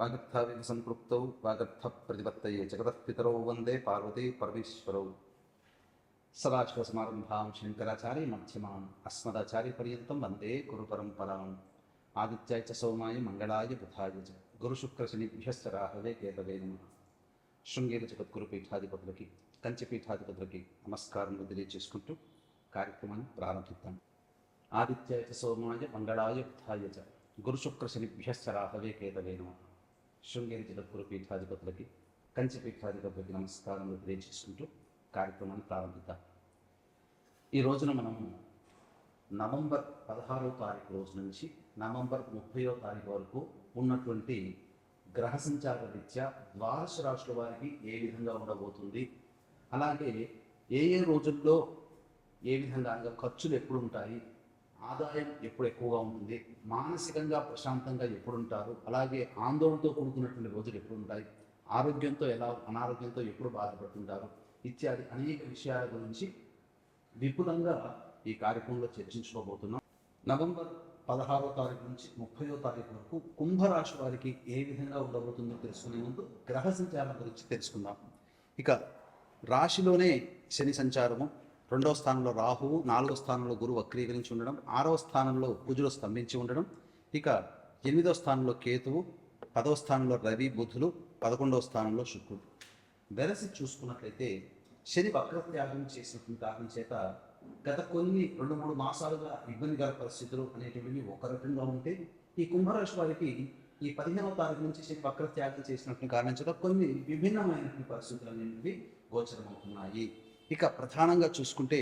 వాగర్థావివ సంపృక్తౌ వాగర్థ ప్రతిపత్తయే జగతఃపితరౌ వందే పార్వతీ పరమేశ్వరౌ. సదాశివసమారంభాం శంకరాచార్య మధ్యమాం అస్మదాచార్య పర్యంతం వందే గురు పరంపరాం ఆదిత్యాయ చ సోమాయ మంగళాయ బుధాయ చ గురుశుక్రశనిభ్యశ్చ రాహవే కేతవే నమ. శృంగేర జగద్గురు పీఠాధిపతులకి కంచపీఠాధిపతులకి నమస్కారం తెలియజేసుకుంటూ కార్యక్రమాన్ని ప్రారంభిద్దాం. ఆదిత్యాయ చ సోమాయ మంగళాయ బుధాయ చ గురుశుక్రశనిభ్యశ్చ రాహవే కేతవే నమ. శృంగేరి జిల్లా పీఠాధిపతులకి కంచి పీఠాధిపతులకి నమస్కారం తెలియజేసుకుంటూ కార్యక్రమాన్ని ప్రారంభిద్దాం. ఈ రోజున మనము నవంబర్ పదహారో తారీఖు రోజు నుంచి నవంబర్ ముప్పయో తారీఖు వరకు ఉన్నటువంటి గ్రహ సంచార రీత్యా ద్వాదశ రాశుల వారికి ఏ విధంగా ఉండబోతుంది? అలాగే ఏ ఏ రోజుల్లో ఏ విధంగా అనగా ఖర్చులు ఎప్పుడు ఉంటాయి ఆదాయం ఎప్పుడు ఎక్కువగా ఉంటుంది మానసికంగా ప్రశాంతంగా ఎప్పుడు ఉంటారు అలాగే ఆందోళనతో కూడుకున్నటువంటి రోజులు ఎప్పుడు ఉంటాయి ఆరోగ్యంతో ఎలా అనారోగ్యంతో ఎప్పుడు బాధపడుతుంటారు ఇత్యాది అనేక విషయాల గురించి విపులంగా ఈ కార్యక్రమంలో చర్చించుకోబోతున్నాం. నవంబర్ పదహారో తారీఖు నుంచి ముప్పయో తారీఖు వరకు కుంభరాశి వారికి ఏ విధంగా ఉండబోతుందో తెలుసుకునే ముందు గ్రహ సంచారం గురించి తెలుసుకుందాం. ఇక రాశిలోనే శని సంచారము రెండవ స్థానంలో రాహువు నాలుగో స్థానంలో గురువు వక్రీకరించి ఉండడం ఆరవ స్థానంలో కుజుడు స్తంభించి ఉండడం ఇక ఎనిమిదవ స్థానంలో కేతువు పదవ స్థానంలో రవి బుధులు పదకొండవ స్థానంలో శుక్రుడు. వెరసి చూసుకున్నట్లయితే శని వక్రత్యాగం చేసినటువంటి కారణం చేత గత కొన్ని రెండు మూడు మాసాలుగా ఇబ్బందికర పరిస్థితులు అనేటువంటివి ఒక రకంగా ఉంటే ఈ కుంభరాశి వారికి ఈ పదిహేనవ తారీఖు నుంచి శని వక్రత్యాగం చేసినటువంటి కారణం చేత కొన్ని విభిన్నమైనటువంటి పరిస్థితులు అనేవి గోచరమవుతున్నాయి. ఇక ప్రధానంగా చూసుకుంటే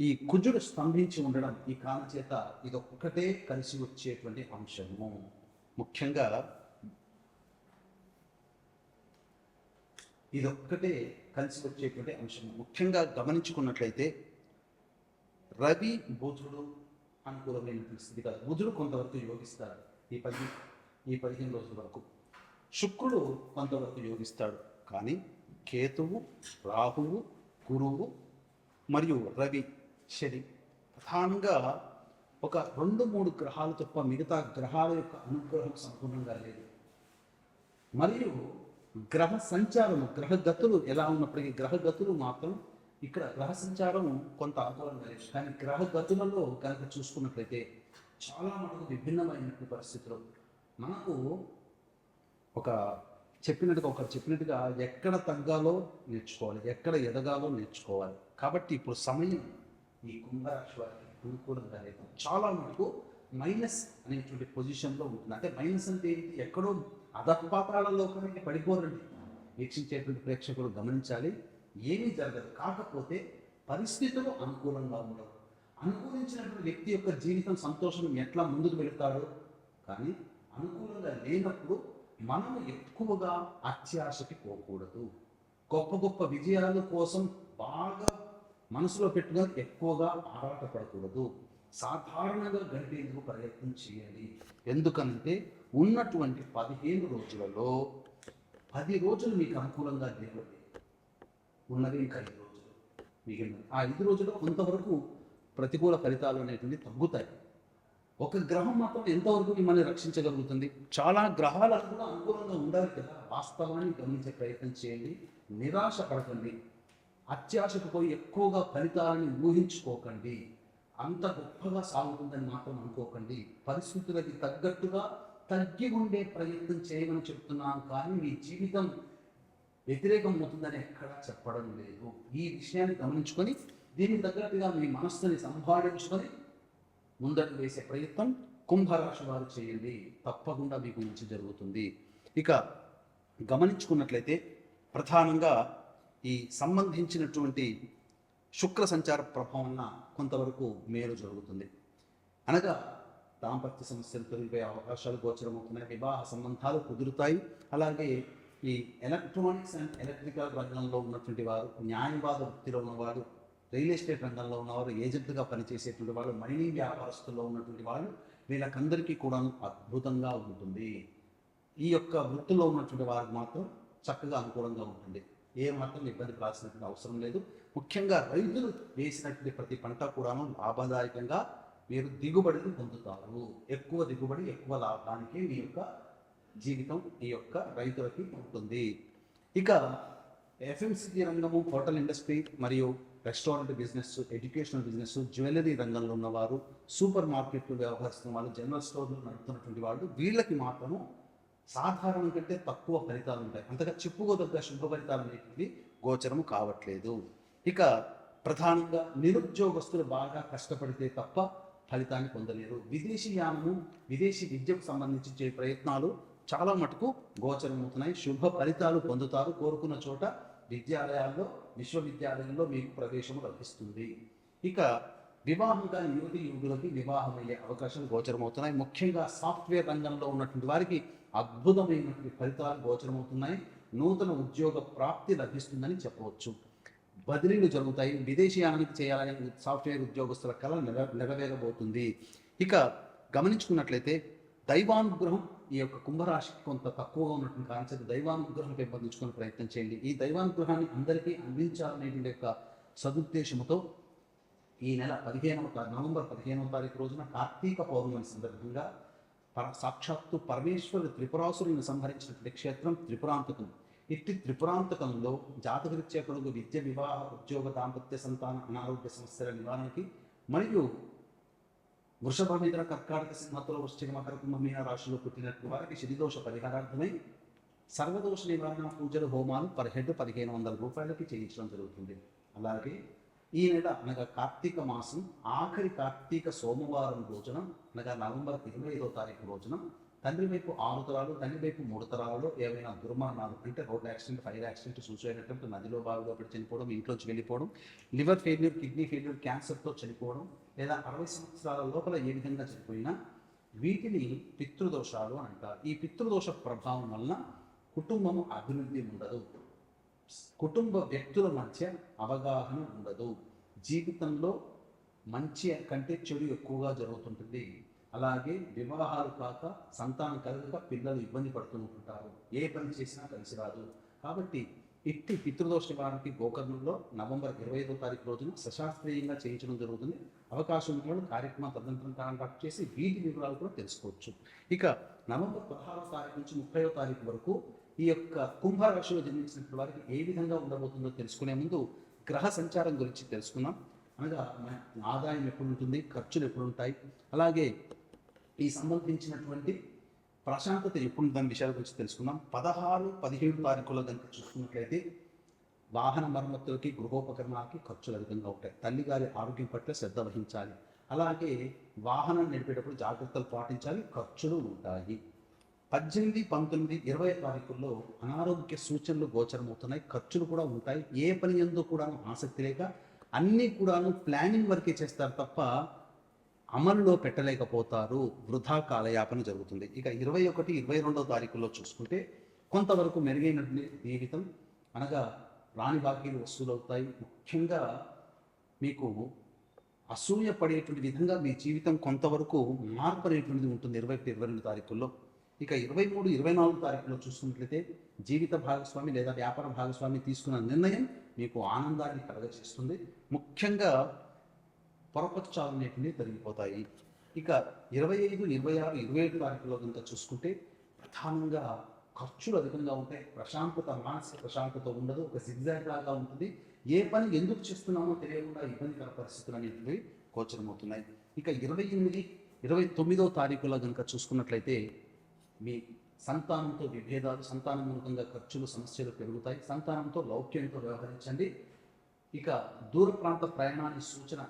ఈ కుజుడు స్తంభించి ఉండడం ఈ కాలం చేత ఇది ఒక్కటే కలిసి వచ్చేటువంటి అంశము. ముఖ్యంగా ఇదొక్కటే కలిసి వచ్చేటువంటి అంశం ముఖ్యంగా గమనించుకున్నట్లయితే రవి బుధుడు అనుకూలమైనటువంటి స్థితి కాదు. బుధుడు కొంతవరకు యోగిస్తాడు ఈ పది ఈ పదిహేను రోజుల వరకు. శుక్రుడు కొంతవరకు యోగిస్తాడు. కానీ కేతువు రాహువు గురువు మరియు రవి శని ప్రధానంగా ఒక రెండు మూడు గ్రహాలు తప్ప మిగతా గ్రహాల యొక్క అనుగ్రహం సంపూర్ణంగా లేదు. మరియు గ్రహ సంచారము గ్రహ గతులు ఎలా ఉన్నప్పటికీ గ్రహ గతులు మాత్రం ఇక్కడ గ్రహ సంచారం కొంత అనుకూలంగా లేదు. కానీ గ్రహ గతులలో కనుక చూసుకున్నట్లయితే చాలా మనకు విభిన్నమైనటువంటి పరిస్థితులు. మనకు ఒక చెప్పినట్టుగా ఒకరు చెప్పినట్టుగా ఎక్కడ తగ్గాలో నేర్చుకోవాలి ఎక్కడ ఎదగాలో నేర్చుకోవాలి. కాబట్టి ఇప్పుడు సమయం ఈ కుంభరాశి వారికి అనుకూలంగా లేదు. చాలా మటుకు మైనస్ అనేటువంటి పొజిషన్లో ఉంటుంది. అంటే మైనస్ అంటే ఏంటి? ఎక్కడో అధపాతాళంలో కానీ పడిపోరండి. వీక్షించేటువంటి ప్రేక్షకులు గమనించాలి. ఏమీ జరగదు. కాకపోతే పరిస్థితులు అనుకూలంగా ఉండవు. అనుకూలించినటువంటి వ్యక్తి యొక్క జీవితం సంతోషం ఎట్లా ముందుకు వెళుతాడో కానీ అనుకూలంగా లేనప్పుడు మనం ఎక్కువగా అత్యాశకి పోకూడదు. గొప్ప గొప్ప విజయాల కోసం బాగా మనసులో పెట్టుకుని ఎక్కువగా ఆరాటపడకూడదు. సాధారణంగా గడిపేందుకు ప్రయత్నం చేయాలి ఎందుకంటే ఉన్నటువంటి పదిహేను రోజులలో పది రోజులు మీకు అనుకూలంగా లేవండి ఉన్నది ఇంకా ఐదు రోజులు. మిగిలిన ఆ ఐదు రోజుల్లో కొంతవరకు ప్రతికూల ఫలితాలు అనేటువంటి తగ్గుతాయి. ఒక గ్రహం మాత్రం ఎంతవరకు మిమ్మల్ని రక్షించగలుగుతుంది? చాలా గ్రహాలు కూడా అనుకూలంగా ఉండాలి కదా. వాస్తవాన్ని గమనించే ప్రయత్నం చేయండి. నిరాశ పడకండి అత్యాశకు పోయి ఎక్కువగా ఫలితాలని ఊహించుకోకండి. అంత గొప్పగా సాగుతుందని మాత్రం అనుకోకండి. పరిస్థితులకి తగ్గట్టుగా తగ్గి ఉండే ప్రయత్నం చేయమని చెప్తున్నాను కానీ మీ జీవితం వ్యతిరేకం అవుతుందని ఎక్కడా చెప్పడం లేదు. ఈ విషయాన్ని గమనించుకొని దీనికి తగ్గట్టుగా మీ మనస్సుని సంభాళించుకొని ముందడుగు వేసే ప్రయత్నం కుంభరాశి వారు చేయండి. తప్పకుండా మీకు మంచి జరుగుతుంది. ఇక గమనించుకున్నట్లయితే ప్రధానంగా ఈ సంబంధించినటువంటి శుక్ర సంచార ప్రభావం కొంతవరకు మేలు జరుగుతుంది. అనగా దాంపత్య సమస్యలు తొలగిపోయే అవకాశాలు గోచరమవుతున్నాయి. వివాహ సంబంధాలు కుదురుతాయి. అలాగే ఈ ఎలక్ట్రానిక్స్ అండ్ ఎలక్ట్రికల్ రంగంలో ఉన్నటువంటి వారు న్యాయవాద వృత్తిలో ఉన్నవారు రియల్ ఎస్టేట్ రంగంలో ఉన్నవారు ఏజెంట్గా పనిచేసేటువంటి వాళ్ళు మైనింగ్ వ్యాపారస్తుల్లో ఉన్నటువంటి వాళ్ళు వీళ్ళకందరికీ కూడా అద్భుతంగా ఉంటుంది. ఈ యొక్క వృత్తిలో ఉన్నటువంటి వారికి మాత్రం చక్కగా అనుకూలంగా ఉంటుంది. ఏ మాత్రం ఇబ్బంది పడాల్సినటువంటి అవసరం లేదు. ముఖ్యంగా రైతులు వేసినటువంటి ప్రతి పంట కూడాను లాభదాయకంగా మీరు దిగుబడిని పొందుతారు. ఎక్కువ దిగుబడి ఎక్కువ లాభానికి మీ యొక్క జీవితం ఈ యొక్క రైతులకి ఉంటుంది. ఇక ఎఫ్ఎంసీజీ రంగము హోటల్ ఇండస్ట్రీ మరియు restaurant business educational business jewellery రంగంలో ఉన్నవారు సూపర్ మార్కెట్లు వ్యవహరిస్తున్న వాళ్ళు జనరల్ స్టోర్లు నడుపుతున్నటువంటి వాళ్ళు వీళ్ళకి మాత్రం సాధారణం కంటే తక్కువ ఫలితాలు ఉంటాయి. అంతగా చెప్పుకోదగ్గ శుభ ఫలితాలు అనేటివి గోచరము కావట్లేదు. ఇక ప్రధానంగా నిరుద్యోగస్తులు బాగా కష్టపడితే తప్ప ఫలితాన్ని పొందలేరు. విదేశీ యానము విదేశీ విద్యకు సంబంధించి చే ప్రయత్నాలు చాలా మటుకు గోచరమవుతున్నాయి. శుభ ఫలితాలు పొందుతారు కోరుకున్న చోట విద్యాలయాల్లో విశ్వవిద్యాలయంలో మీకు ప్రవేశము లభిస్తుంది. ఇక వివాహం కాని యువతి యువకులకి వివాహం అయ్యే అవకాశాలు గోచరమవుతున్నాయి. ముఖ్యంగా సాఫ్ట్వేర్ రంగంలో ఉన్నటువంటి వారికి అద్భుతమైనటువంటి ఫలితాలు గోచరమవుతున్నాయి. నూతన ఉద్యోగ ప్రాప్తి లభిస్తుందని చెప్పవచ్చు. బదిలీలు జరుగుతాయి. విదేశీయానానికి చేయాలని సాఫ్ట్వేర్ ఉద్యోగస్తుల కళ నెరవేరబోతుంది ఇక గమనించుకున్నట్లయితే దైవానుగ్రహం ఈ యొక్క కుంభరాశికి కొంత తక్కువగా ఉన్నటువంటి కాన్సెప్ట్ దైవానుగ్రహం పెంపొందించుకునే ప్రయత్నం చేయండి. ఈ దైవానుగ్రహాన్ని అందరికీ అందించాలనేటువంటి యొక్క సదుద్దేశంతో ఈ నెల పదిహేనవ నవంబర్ పదిహేనవ తారీఖు రోజున కార్తీక పౌర్ణమి సందర్భంగా పర సాక్షాత్తు పరమేశ్వరుడు త్రిపురాసురుని సంహరించినటువంటి క్షేత్రం త్రిపురాంతకం. ఇట్టి త్రిపురాంతకంలో జాతకరీత్యా కొడుకు విద్య వివాహ ఉద్యోగ దాంపత్య సంతాన అనారోగ్య సమస్యల నివారణకి మరియు వృషభ మిత్ర కర్కాటక సింహతుల వృష్టిక మకర కుంభమీన రాశిలో పుట్టినట్టు వారికి శనిదోష పరిహారార్థమై సర్వదోష నివారణ పూజలు హోమాలు పర్ హెడ్ పదిహేను వందల రూపాయలకి చేయించడం జరుగుతుంది. అలాగే ఈ నెల అనగా కార్తీక మాసం ఆఖరి కార్తీక సోమవారం రోజున అనగా నవంబర్ ఇరవై ఐదో తారీఖు రోజున తండ్రి వైపు ఆరు తరాలు తండ్రి వైపు మూడు తరాలలో ఏవైనా దుర్మరణాలు అంటే road accident fire accident suicide attempt నదిలో బావిలో పడి చనిపోవడం ఇంట్లోంచి వెళ్ళిపోవడం లివర్ ఫెయిల్యూర్ కిడ్నీ ఫెయిల్యూర్ క్యాన్సర్తో చనిపోవడం లేదా అరవై సంవత్సరాల లోపల ఏ విధంగా చనిపోయినా వీటిని పితృదోషాలు అని అంటారు. ఈ పితృదోష ప్రభావం వలన కుటుంబము అభివృద్ధి ఉండదు. కుటుంబ వ్యక్తుల మధ్య అవగాహన ఉండదు. జీవితంలో మంచి కంటే చెడు ఎక్కువగా జరుగుతుంటుంది. అలాగే వివాహాలు కాక సంతానం కలగక పిల్లలు ఇబ్బంది పడుతూ ఉంటారు ఏ పని చేసినా కలిసి రాదు. కాబట్టి ఇట్టి పితృదోష నివారణకి గోకర్ణంలో నవంబర్ ఇరవై ఐదో తారీఖు రోజున సశాస్త్రీయంగా చేయించడం జరుగుతుంది. అవకాశం ఉన్న కార్యక్రమం తదనంతరం కాంటాక్ట్ చేసి వీటి వివరాలు కూడా తెలుసుకోవచ్చు. ఇక నవంబర్ పదహారో తారీఖు నుంచి ముప్పైవ తారీఖు వరకు ఈ యొక్క కుంభరాశిలో జన్మించినటువంటి వారికి ఏ విధంగా ఉండబోతుందో తెలుసుకునే ముందు గ్రహ సంచారం గురించి తెలుసుకున్నాం అనగా ఆదాయం ఎప్పుడు ఉంటుంది ఖర్చులు ఎప్పుడు ఉంటాయి అలాగే ఈ సంబంధించినటువంటి ప్రశాంతత ఎప్పుడు దాని విషయాల గురించి తెలుసుకుందాం. పదహారు పదిహేడు తారీఖుల కనుక చూసుకున్నట్లయితే వాహన మరమ్మతులకి గృహోపకరణాలకి ఖర్చులు అధికంగా ఉంటాయి. తల్లిగారి ఆరోగ్యం పట్ల శ్రద్ధ వహించాలి. అలాగే వాహనం నడిపేటప్పుడు జాగ్రత్తలు పాటించాలి. ఖర్చులు ఉంటాయి. పద్దెనిమిది పంతొమ్మిది ఇరవై తారీఖుల్లో అనారోగ్య సూచనలు గోచరమవుతున్నాయి. ఖర్చులు కూడా ఉంటాయి. ఏ పని ఎందు కూడా ఆసక్తి లేక అన్నీ కూడాను ప్లానింగ్ వరకే చేస్తారు తప్ప అమలులో పెట్టలేకపోతారు వృధా కాలయాపన జరుగుతుంది. ఇక ఇరవై ఒకటి ఇరవై రెండవ తారీఖుల్లో చూసుకుంటే కొంతవరకు మెరుగైన జీవితం అనగా రాణి బాకీలు వసూలవుతాయి. ముఖ్యంగా మీకు అసూయ పడేటువంటి విధంగా మీ జీవితం కొంతవరకు మార్పు అనేటువంటిది ఉంటుంది ఇరవై ఒకటి ఇరవై రెండు తారీఖుల్లో. ఇక ఇరవై మూడు ఇరవై నాలుగు తారీఖులో చూసుకున్నట్లయితే జీవిత భాగస్వామి లేదా వ్యాపార భాగస్వామి తీసుకున్న నిర్ణయం మీకు ఆనందాన్ని కలగచేస్తుంది ముఖ్యంగా పొరపచ్చాలు అనేటివి తరిగిపోతాయి ఇక ఇరవై ఐదు ఇరవై ఆరు ఇరవై ఏడు తారీఖులో కనుక చూసుకుంటే ప్రధానంగా ఖర్చులు అధికంగా ఉంటాయి. ప్రశాంతత మానసిక ప్రశాంతత ఉండదు. ఒక జిగ్జాగ్ లాగా ఉంటుంది. ఏ పని ఎందుకు చేస్తున్నామో తెలియకుండా ఇబ్బందికర పరిస్థితులు అనేటివి గోచరమవుతున్నాయి. ఇక ఇరవై ఎనిమిది ఇరవై తొమ్మిదో తారీఖులో కనుక చూసుకున్నట్లయితే మీ సంతానంతో విభేదాలు సంతానమూలకంగా ఖర్చులు సమస్యలు పెరుగుతాయి. సంతానంతో లౌక్యంతో వ్యవహరించండి. ఇక దూర ప్రాంత ప్రయాణాన్ని సూచన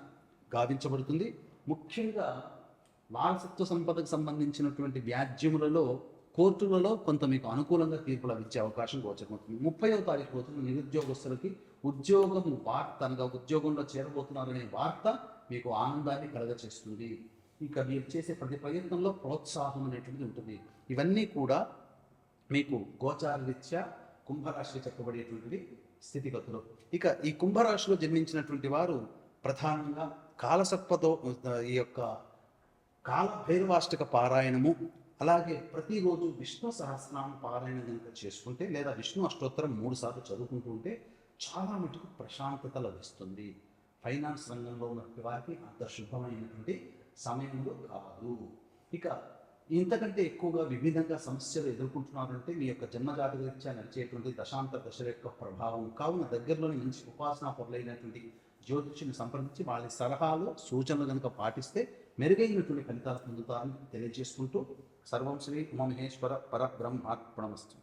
గావించబడుతుంది. ముఖ్యంగా వారసత్వ సంపదకు సంబంధించినటువంటి వ్యాజ్యములలో కోర్టులలో కొంత మీకు అనుకూలంగా తీర్పులు ఇచ్చే అవకాశం గోచరమవుతుంది ముప్పైవ తారీఖు రోజున నిరుద్యోగస్తులకి ఉద్యోగం వార్త అనగా ఉద్యోగంలో చేరబోతున్నారనే వార్త మీకు ఆనందాన్ని కలగచేస్తుంది. ఇక మీరు చేసే ప్రతి ప్రయత్నంలో ప్రోత్సాహం అనేటువంటిది ఉంటుంది. ఇవన్నీ కూడా మీకు గోచారరీత్యా కుంభరాశి చెప్పబడేటువంటివి స్థితిగతులు. ఇక ఈ కుంభరాశిలో జన్మించినటువంటి వారు ప్రధానంగా కాలసర్పతో ఈ యొక్క కాల భైరవాష్టక పారాయణము అలాగే ప్రతిరోజు విష్ణు సహస్రనామ పారాయణ కనుక చేసుకుంటే లేదా విష్ణు అష్టోత్తరం మూడు సార్లు చదువుకుంటూ ఉంటే చాలా మటుకు ప్రశాంతత లభిస్తుంది. ఫైనాన్స్ రంగంలో ఉన్నటువంటి వారికి అంత శుభమైనటువంటి సమయంలో కాదు. ఇక ఇంతకంటే ఎక్కువగా విభిన్నంగా సమస్యలు ఎదుర్కొంటున్నారంటే మీ యొక్క జన్మజాతక రీత్యా నడిచేటువంటి దశాంత దశల యొక్క ప్రభావం కావున దగ్గరలోని మంచి ఉపాసనా పొరలైనటువంటి జ్యోతిష్యుని సంప్రదించి వాళ్ళ సలహాలు సూచనలు కనుక పాటిస్తే మెరుగైనటువంటి ఫలితాలు పొందుతారని తెలియజేసుకుంటూ సర్వం శ్రీ ఉమామహేశ్వర పరబ్రహ్మార్పణమస్తు